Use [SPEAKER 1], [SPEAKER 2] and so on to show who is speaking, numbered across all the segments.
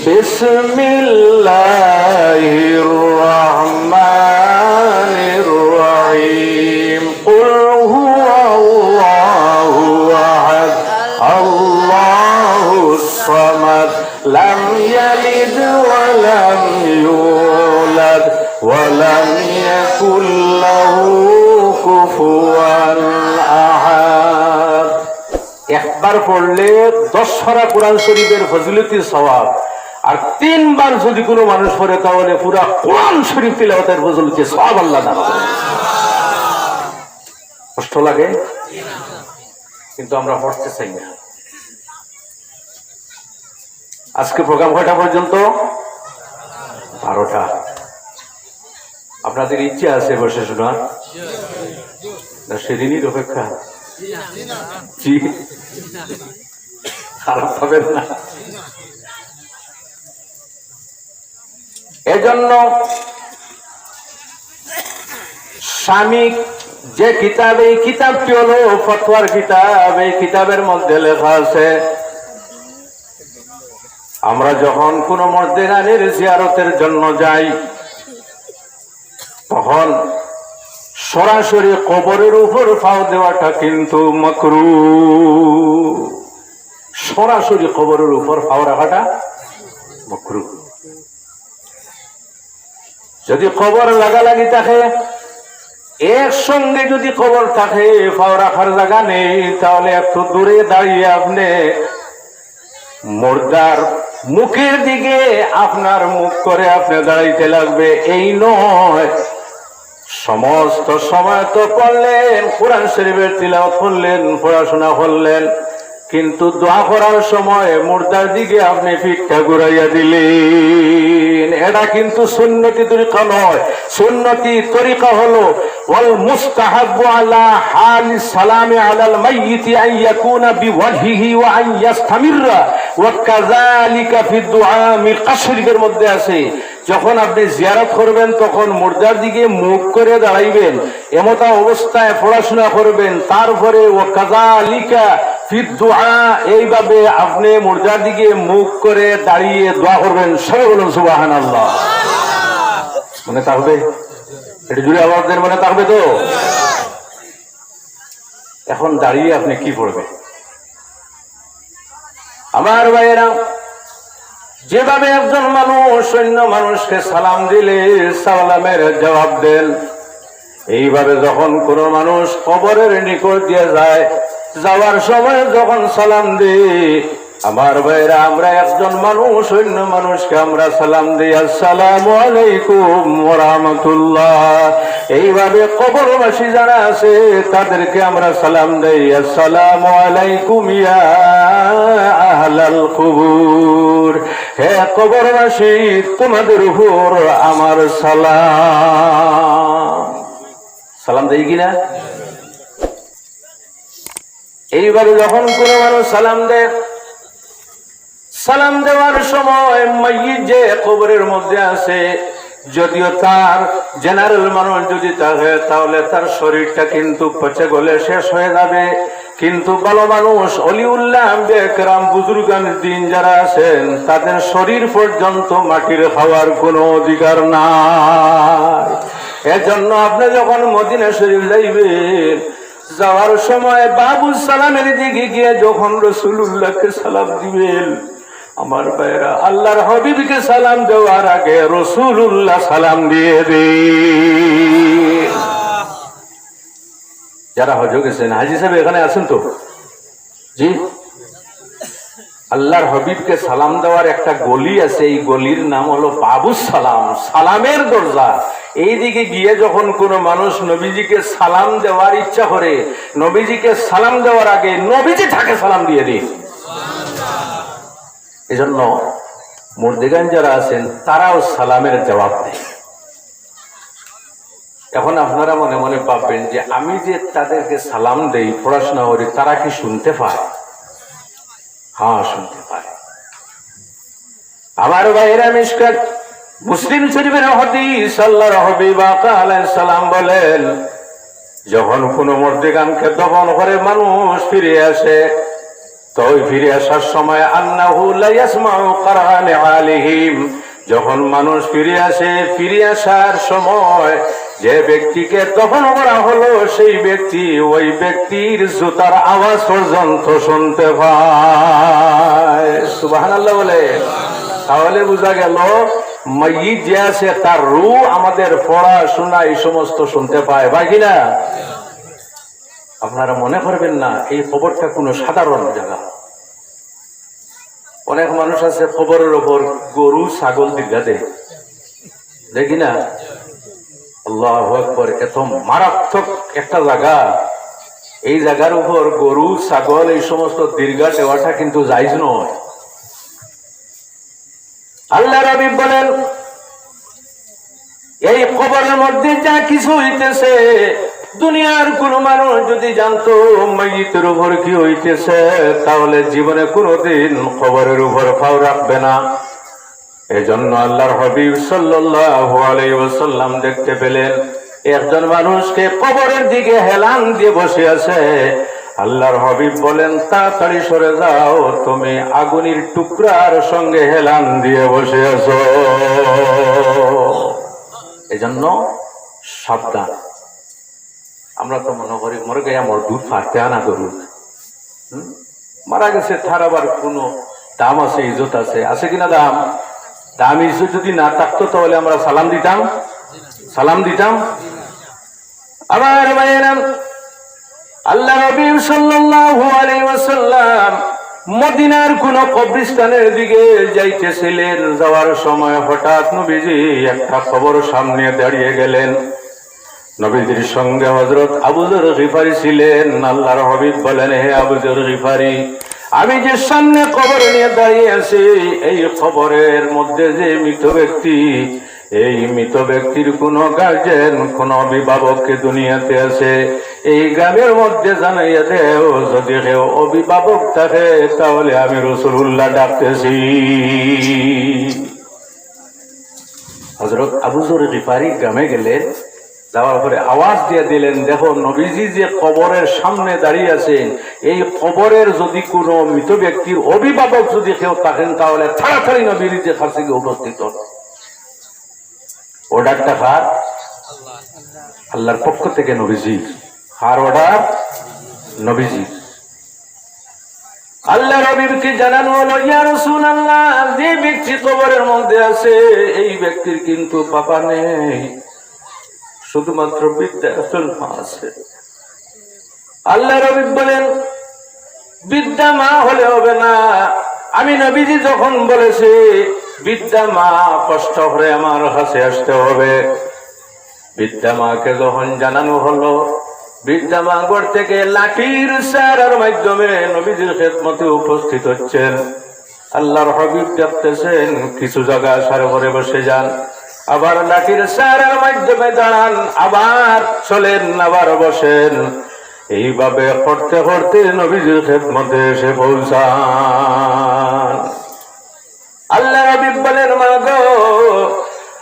[SPEAKER 1] بسم الله الرحمن الرحيم قل هو الله أحد الله الصمد لم يلد ولم يولد ولم يكن له كفوا أحد একবার পড়লে দশ হারা কোরআন শরীফের ফজিলতি সওয়াব আর তিনবার যদি কোনো মানুষ পড়ে, তাহলে পুরা কোরআন শরীফ তিলাওয়াতের ফজিলতি সওয়াব আল্লাহ দান। কষ্ট লাগে? কিন্তু আমরা পড়তে চাই না। আজকে প্রোগ্রাম কয়টা পর্যন্ত? বারোটা। আপনাদের ইচ্ছে আছে বসে শোনার? সেদিনই অপেক্ষা। খারাপ পাবেন না। এজন্য স্বামী যে কিতাব, এই কিতাবটি হলো ফতোয়ার কিতাব, এই কিতাবের মধ্যে লেখা আছে, আমরা যখন কোন মর্দেগানের জিয়ারতের জন্য যাই, তখন সরাসরি কবরের উপর ফাও দেওয়াটা কিন্তু মকরু। সরাসরি কবরের উপর ফাও রাখাটা মকরু। যদি কবর লাগালাগি থাকে, একসঙ্গে যদি খবর থাকে ফাও রাখার জায়গা নেই, তাহলে একটু দূরে দাঁড়িয়ে আপনি মুর্দার মুখের দিকে আপনার মুখ করে আপনি দাঁড়াইতে লাগবে। এই নয়। সমস্ত সময় তো পড়লেন, কোরআন শরীফের তিলাওয়াত করলেন, পড়াশোনা করলেন। কিন্তু দোয়া করার সময় মুর্দার দিকে আপনি পিঠটা ঘুরাইয়া দিলেন। এটা কিন্তু সুন্নতি তরিকা নয়। সুন্নতি তরিকা হলো, ওয়াল মুস্তাহাব্বু আলা হালি সালামি আলাল মাইয়িতি আন ইয়াকুনা বিওয়াজহিহি ওয়া আন ইয়াস্তামিররা। ওয়া কাযালিকা ফি দুআ মিল কাশরিফের মধ্যে আছে, যখন আপনি জিয়ারত করবেন, তখন মুর্দার দিকে মুখ করে দাঁড়াইবেন। এমতা অবস্থায় পড়াশোনা করবেন। তারপরে ও কাজালিকা এইভাবে আপনি মুর্দার দিকে মুখ করে দাঁড়িয়ে দোয়া করবেন। সবাই বলুন সুবাহান আল্লাহ মনে থাকবে এটা জুড়ে আমাদের মনে থাকবে তো? এখন দাঁড়িয়ে আপনি কি পড়বেন? আমার ভাইয়েরা, যেভাবে একজন মানুষ অন্য মানুষকে সালাম দিলে সালামের জবাব দেন, এইভাবে যখন কোন মানুষ কবরের নিকট দিয়ে যায় যাওয়ার সময় যখন সালাম দিই, আমার ভাইরা, আমরা একজন মানুষ, অন্য মানুষকে আমরা সালাম দিই, আসসালাম আলাইকুম রহমতুল্লাহ। এইভাবে কবরবাসী যারা আছে, তাদেরকে আমরা সালাম দেই, আসসালাম আলাইকুম ইয়া আহলাল কুবুর। হে কবরবাসী, তোমাদের উপর আমার সালাম। সালাম দেই কিনা এইভাবে যখন কোনো মানুষ সালাম দেয়, সালাম দেওয়ার সময় মাইয়িত যে কবরের মধ্যে আছে, যদিও তার জেনারেল মানুষ যদি থাকে তাহলে তার শরীরটা কিন্তু পচে গলে শেষ হয়ে যাবে। কিন্তু ভালো মানুষ, অলিউল্লাহ বেকরাম বুজুর্গান দিন যারা আছেন, তাদের শরীর পর্যন্ত মাটির খাওয়ার কোনো অধিকার নাই। এজন্য আপনি যখন মদিনা শরীফ যাইবেন যাওয়ার সময় বাবু সালামের দিকে গিয়ে যখন রসুল্লাহকে সালাম দিবেন, আমার ভাইরা আল্লাহর হবিবকে সালাম দেওয়ার আগে রসুল্লাহ সালাম দিয়ে দে যারা হজ গেছেন, হাজি সাহেব এখানে আছেন তো? জি? আল্লাহর হবিবকে সালাম দেওয়ার একটা গলি আছে, এই গলির নাম হলো বাবু সালাম, সালামের দরজা। এইদিকে গিয়ে যখন কোনো মানুষ নবীজিকে সালাম দেওয়ার ইচ্ছা করে, নবীজিকে সালাম দেওয়ার আগে নবীজি তাকে সালাম দিয়ে দিই এজন্য মুর্দিগান যারা আছেন, তারাও সালামের জবাব দেয়। এখন আপনারা মনে মনে পাবেন যে আমি যে তাদেরকে সালাম দেই, পড়াশোনা করি, তারা কি শুনতে পায়? হ্যাঁ শুনতে পায়। আমার ভাইরা মিসকাত মুসলিম শরীফের হদিস আল্লাহর হাবিব আলাইহিস সালাম বলেন, যখন কোনো মর্দিগানকে দমন করে মানুষ ফিরে আসে তো ওই ফিরে আসার সময় আন্নাহু যখন মানুষ ফিরে আসে, ফিরে আসার সময় যে ব্যক্তিকে তখন করা হলো, সেই ব্যক্তি ওই ব্যক্তির জুতার আওয়াজ পর্যন্ত শুনতে পায়। সুবহানাল্লাহ বলে। তাহলে বোঝা গেল, মাইয়িত যে আছে তার রু আমাদের পড়াশোনা এই সমস্ত শুনতে পায়, ভাই কিনা? আপনারা মনে করবেন না, এই খবরটা কোনো সাধারণ জায়গা। অনেক মানুষ আছে খবরের ওপর গরু, ছাগল দীর্ঘা দেয় দেখি না? আল্লাহ আকবর, এত মারাত্মক একটা জায়গা এই জায়গার উপর গরু, ছাগল, এই সমস্ত দীর্ঘা দেওয়াটা কিন্তু যাইজ নয়। আল্লাহ রবি বলেন, এই খবরের মধ্যে যা কিছু হইতেছে, দুনিয়ার কোন মানুষ যদি জানতো মৈতের উপর কি হইতেছে, তাহলে জীবনে কোনোদিন খবরের উপর ফাও রাখবে না। এজন্য আল্লাহর হবিব সাল্লাল্লাহু আলাইহি ওয়াসাল্লাম দেখতে পেলেন, একজন মানুষকে কবরের দিকে হেলান দিয়ে বসে আছে। আল্লাহর হবিব বলেন, তাড়াতাড়ি সরে যাও, তুমি আগুনের টুকরার সঙ্গে হেলান দিয়ে বসে আছো। এজন্য সাবধান। আমরা তো মনে করি, মরে গে আমার দুধ ফাটতে আনা করুন মারা গেছে তার আবার কোনো দাম আছে, ইজ্জত আছে? আছে কিনা দাম? দাম যদি না থাকতো, তাহলে আমরা সালাম দিতাম। সালাম দিতাম। আবার আল্লাহ নবী সাল্লাল্লাহু আলাইহি ওয়াসাল্লাম মদিনার কোন কবরিস্তানের দিকে যাইতেছিলেন। যাওয়ার সময় হঠাৎ নবীজি একটা খবর সামনে দাঁড়িয়ে গেলেন। নবীজির সঙ্গে হজরত আবুজর রিফারি ছিলেন। আল্লাহর হবিব বলেন, হে আবুজর রিফারি আমি যে সামনে খবর নিয়ে দাঁড়িয়ে আছি, এই খবরের মধ্যে যে মৃত ব্যক্তি, এই মৃত ব্যক্তির কোন গার্জেন, কোন অভিভাবককে দুনিয়াতে আছে। এই গ্রামের মধ্যে জানাইয়া দেও, যদি কেউ অভিভাবক থাকে, তাহলে আমি রসুল্লাহ ডাকতেছি। হজরত আবুজর রিফারি গ্রামে গেলেন। যাওয়ার পরে আওয়াজ দিয়ে দিলেন, দেখো নবীজি যে কবরের সামনে দাঁড়িয়ে আছেন, এই কবরের যদি কোনো মৃত ব্যক্তির অভিভাবক যদি কেউ থাকেন, তাহলে তাড়াতাড়ি নবীর যে কাছে গিয়ে উপস্থিত হন। অর্ডারটা কার? আল্লাহর পক্ষ থেকে নবীজি কার অর্ডার নবীজি আল্লাহ রবিকে জানানো হলো, ইয়া রসুল আল্লাহ যে ব্যক্তি কবরের মধ্যে আছে, এই ব্যক্তির কিন্তু পাপা নেই। শুধুমাত্র বিদ্যা একজন মা আছে। আল্লাহ রবি বলেন, বিদ্যা মা হলে হবে না। আমি নবীজি যখন বলেছি, বিদ্যা মা কষ্ট করে আমার কাছে আসতে হবে। বিদ্যা মাকে যখন জানানো হলো, বিদ্যা মা ঘর থেকে লাঠির সারার মাধ্যমে নবীজির খেদমতে উপস্থিত হচ্ছেন। আল্লাহর হবিব ডাকতেছেন কিছু জায়গা সারে ঘরে বসে যান। আবার লাঠির সারার মাধ্যমে দাঁড়ান, আবার চলেন, আবার বসেন। এইভাবে করতে করতে নবীজির খেদমতে এসে পৌঁছান। আল্লাহ রবিব বলেন, মা গো,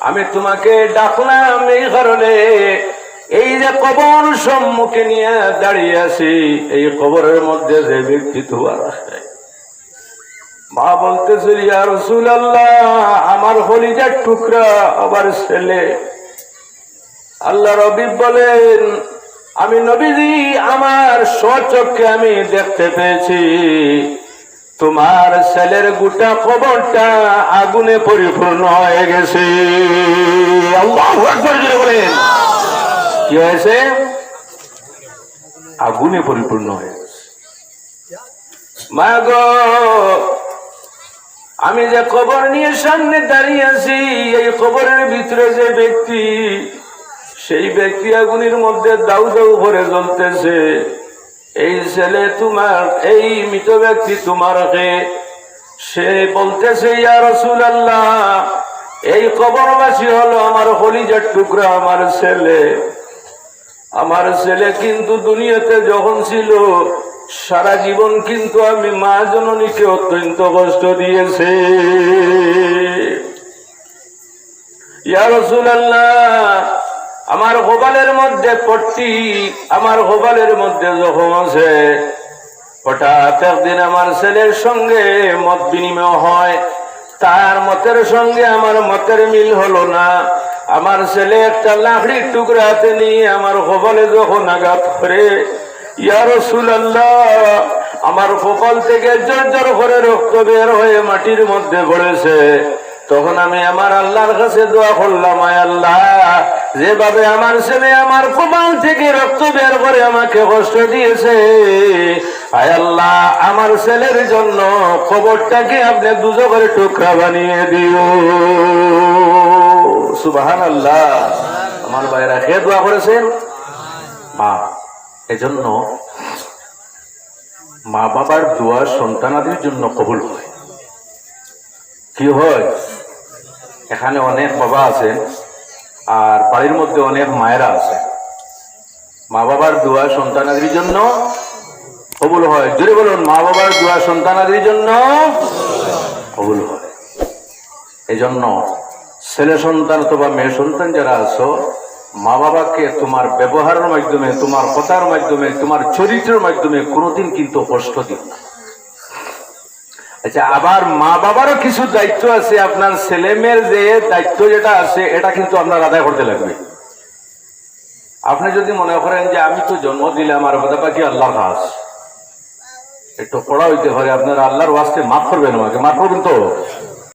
[SPEAKER 1] আমি তোমাকে ডাকলাম এই কারণে, এই যে কবর সম্মুখে নিয়ে দাঁড়িয়ে আছি, এই কবরের মধ্যে যে ব্যক্তি তোমার আছে মা বলতেছিল রসুল আল্লাহ আমার হলিজার টুকরা আবার ছেলে। আল্লাহ রবি বলেন, আমি নবীজি, আমার স্বচক্ষে আমি দেখতে পেয়েছি। তোমার ছেলের গোটা খবরটা আগুনে পরিপূর্ণ হয়ে গেছে। বলেন। কি হয়েছে? আগুনে পরিপূর্ণ হয়ে গেছে। মা আমি যে খবর নিয়ে সামনে দাঁড়িয়ে আছি, এই খবরের ভিতরে যে ব্যক্তি, সেই ব্যক্তি আগুনের মধ্যে দাউ দাউ ভরে জ্বলতেছে। এই ছেলে তোমার, এই মৃত ব্যক্তি তোমারকে, সে বলতেছে, ইয়া রসুল আল্লাহ এই কবরবাসী হলো আমার হলিজার টুকরা, আমার ছেলে। আমার ছেলে কিন্তু দুনিয়াতে যখন ছিল সারা জীবন কিন্তু আমি মা জননীকে অত্যন্ত কষ্ট দিয়েছে। আমার গোবালের মধ্যে পট্টি, আমার গোবালের মধ্যে জখম আছে। হঠাৎ একদিন আমার ছেলের সঙ্গে মত বিনিময় হয়। তার মতের সঙ্গে আমার মতের মিল হলো না। আমার ছেলে একটা লাকড়ির টুকরা হাতে নিয়ে আমার কপালে যখন আঘাত করে আমার কপাল থেকে জোর জোর করে রক্ত বের হয়ে মাটির মধ্যে পড়েছে। তখন আমি আমার আল্লাহর কাছে দোয়া করলাম, আয় আল্লাহ, যেভাবে আমার ছেলে আমার কপাল থেকে রক্ত বের করে আমাকে কষ্ট দিয়েছে আল্লাহ, আমার ছেলের জন্য খবরটাকে আপনি দুজো করে টুকরা বানিয়ে দিও। সুবাহান আল্লাহ আমার ভাইরা কে দোয়া করেছেন? মা। এজন্য মা বাবার দোয়া সন্তানাদের জন্য কবুল হয়। কি হয়? এখানে অনেক বাবা আছেন আর বাড়ির মধ্যে অনেক মায়েরা আছে মা বাবার দোয়া সন্তানাদের জন্য কবুল হয়। জোরে বলুন মা বাবার দোয়া সন্তানাদের জন্য কবুল হয়। এই জন্য ছেলে সন্তান অথবা মেয়ে সন্তান যারা আছো মা বাবাকে তোমার ব্যবহারের মাধ্যমে, তোমার কথার মাধ্যমে, তোমার চরিত্রের মাধ্যমে কোনোদিন কিন্তু কষ্ট দিও না। আচ্ছা আবার মা বাবারও কিছু দায়িত্ব আছে। আপনার ছেলে মেয়ের যে দায়িত্ব যেটা আছে, এটা কিন্তু আপনার আদায় করতে লাগবে। আপনি যদি মনে করেন যে আমি তো জন্ম দিলে আমার কথা পাখি আল্লাহর কাজ একটু পড়া হইতে পারে। আপনারা আল্লাহর ওয়াস্তে মাফ করবেন আমাকে, মাফ করবেন তো?